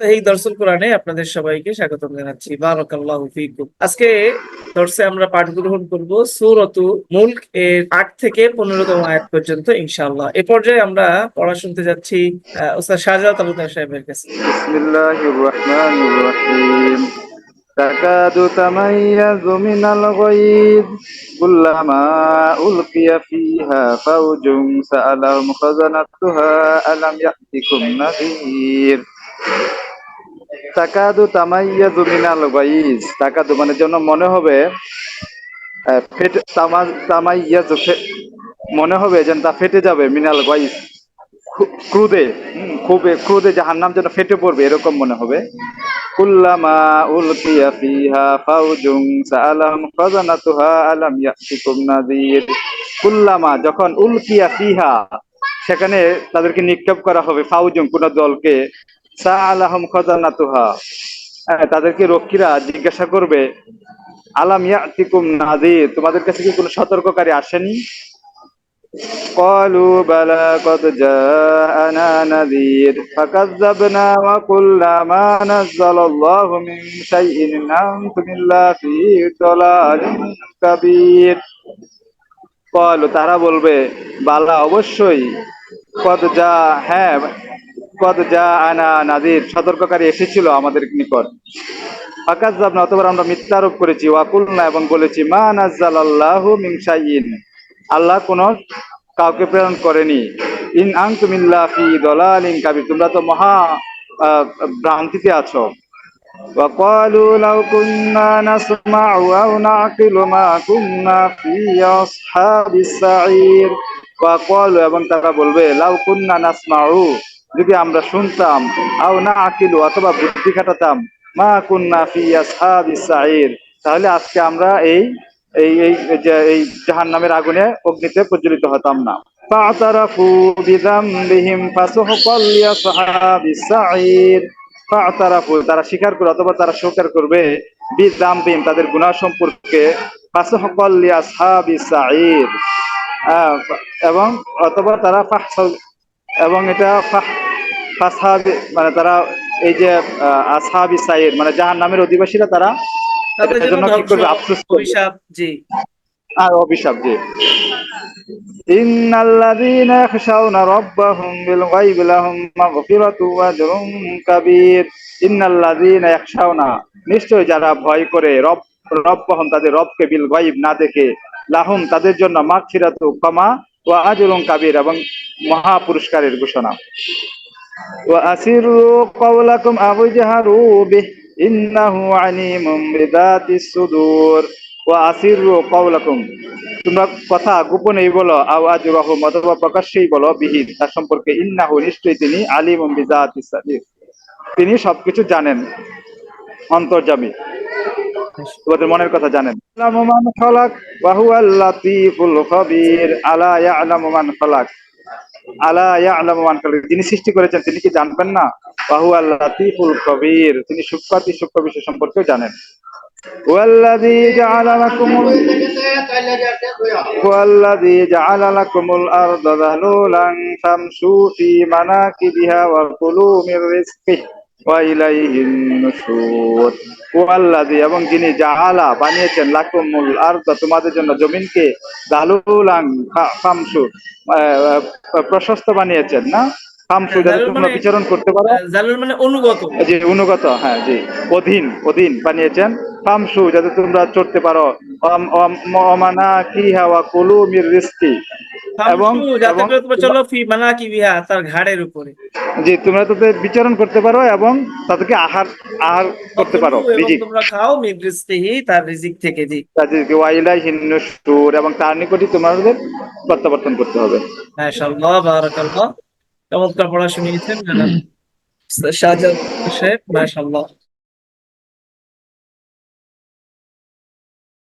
এই দর্শন কোরআনে আপনাদের সবাইকে স্বাগতম জানাচ্ছি বারাকাল্লাহু ফিকুম আজকে দর্শে আমরা পাঠ গ্রহণ করব সূরাতু মুলক এর আট থেকে পনেরোতম আয়াত পর্যন্ত ইনশাআল্লাহ এ পর্যায়ে আমরা পড়া শুনতে যাচ্ছি আহ, ওস্তাদ শাহজাদ তালুকদার সাহেবের কাছে بسم الله الرحمن الرحيم تكاد تميز من الغيظ كلما ألقي فيها فوج سألهم خزنتها ألم يأتكم نذير তাকাদু তামাইয়াজু মিনাল গাইজ তাকাদু মানে যেন মনে হবে ফেটে, তামা তামাইয়াজু ফে- মনে হবে যেন তা ফেটে যাবে মিনাল গাইজ ক্রুদে খুবই ক্রুদে জাহান্নাম যেন ফেটে পড়বে, এরকম মনে হবে। কুল্লামা উলকিয়া ফিহা ফাউজুন সাআলাহুম খাজানাতুহা আলাম ইয়াতিকুম নাযীর। কুল্লামা যখন উলকিয়া ফিহা, সেখানে তাদেরকে নিক্ষেপ করা হবে ফাউজুং কোন দলকে। সাআলাহুম খাজানাতুহা হ্যাঁ, তাদেরকে রক্ষীরা জিজ্ঞাসা করবে আলাম ইয়াতিকুম নাযীর তোমাদের কাছে কি কোনো সতর্ককারী আসেনি قالوا بلى قد جاءنا نذير فكذبنا وقلنا ما نزل الله من شيء إن أنتم إلا في ضلال كبير قالوا তারা বলবে বালা অবশ্যই কদ যা হ্যাঁ কদ যা আনা নাদির সতর্ককারী এসেছিল আমাদের নিকট আকাশ না অতবার আমরা মিথ্যা আরোপ করেছি ওয়াকুলনা এবং বলেছি মা নাজ্জাল আল্লাহ মিংসাইন আল্লাহ কোন কাউকে প্রেরণ করেনি ইন আনতুমিল্লা ফি দলালিন কাবির তোমরা তো মহা আহ, ভ্রান্তিতে আছো وقالوا لو كنا نسمع أو نعقل ما كنا في أصحاب السعير وقالوا এবং তারা বলবে লাউ কুন্না নাসমাউ যদি আমরা শুনতাম আও না আকিলু অথবা বুদ্ধি খাটাতাম মা কুন্না ফি আসহাবিস সাইর তাহলে আজকে আমরা এই এই এই যে এই জাহান্নামের আগুনে অগ্নিতে প্রজ্বলিত হতাম না فاعترفوا بذنبهم فسحقا لأصحاب السعير فاعترفوا তারা স্বীকার করে অথবা তারা স্বীকার করবে বিজামবিম তাদের গুনাহ সম্পর্কে فسحقا لأصحاب السعير আহ, এবং অথবা তারা ফাহসাল এবং এটা মানে তারা এই যে আসহাবি সাইর মানে জাহান নামের অধিবাসীরা তারা তাদের জন্য কি করবে? আফসোস করবে। জি। আর অভিশাপ যে ইন্নাল্লাযীনা ইয়াখশাউনা রাব্বাহুম বিল গায়বি লাহুম মাগফিরাতু ওয়া আজরুন কাবীর। ইন্নাল্লাযীনা ইয়াখশাউনা নিশ্চয় যারা ভয় করে রব রব্বাহুম তাদের রবকে বিল গায়ব না দেখে লাহুম তাদের জন্য মাগফিরাতু ক্ষমা ওয়া আজরুন কাবীর এবং মহা পুরস্কারের ঘোষণা। وأسروا قولكم أو اجهروا به إنه عليم بذات الصدور وأسروا قولكم তোমরা কথা গোপনেই বলো আওয়াজ রহম অথবা প্রকাশ্যেই বলো বিহিত তার সম্পর্কে ইন্নাহু নিশ্চয়ই তিনি আলিম বিজাত তিনি সবকিছু জানেন অন্তর্জামী তোমাদের মনের কথা জানেন আলামু মান খালাক ওয়া হুয়াল লাতীফুল খবীর আলা ইয়ালামু মান খালাক আলা ইয়ালামু মান খালাক যিনি সৃষ্টি করেছেন তিনি কি জানবেন না ওয়া হুয়াল লাতীফুল খবীর তিনি সূক্ষ্মাতি সূক্ষ্ম বিষয় সম্পর্কেও জানেন ওয়াল্লাযী জাআলা লাকুমুল والذي جعل لكم الأرض ذلولا فامشوا في مناكبها وكلوا من رزقه وإليه النشور والذي এবং যিনি জাআলা বানিয়েছেন লাকুমুল আরদ তোমাদের জন্য জমিনকে দালুলাং ফামসু প্রশস্ত বানিয়েছেন না? ফামসু যাতে তোমরা মানে- বিচরণ করতে পারো। জালুল মানে অনুগত। জি অনুগত হ্যাঁ জি অধীন অধীন বানিয়েছেন। ফামসু যাতে তোমরা চড়তে পারো। অম- অম- অমানা কি হাওয়া কুলু মির রিস্কি। এবং তার ঘাড়ের উপরে। জি তোমরা তাতে বিচরণ করতে পারো এবং তাদেরকে আহার আহার করতে পারো। তোমরা খাও তার রিজিক থেকে জি। ওয়াইলাই হিন্নুসুর এবং তার নিকটই তোমাদের প্রত্যাবর্তন করতে হবে। মাশাআল্লাহ বারাকাল্লাহ। চমৎকার পড়া শুনিয়েছেন শাহজাদ সাহেব মাশাআল্লাহ।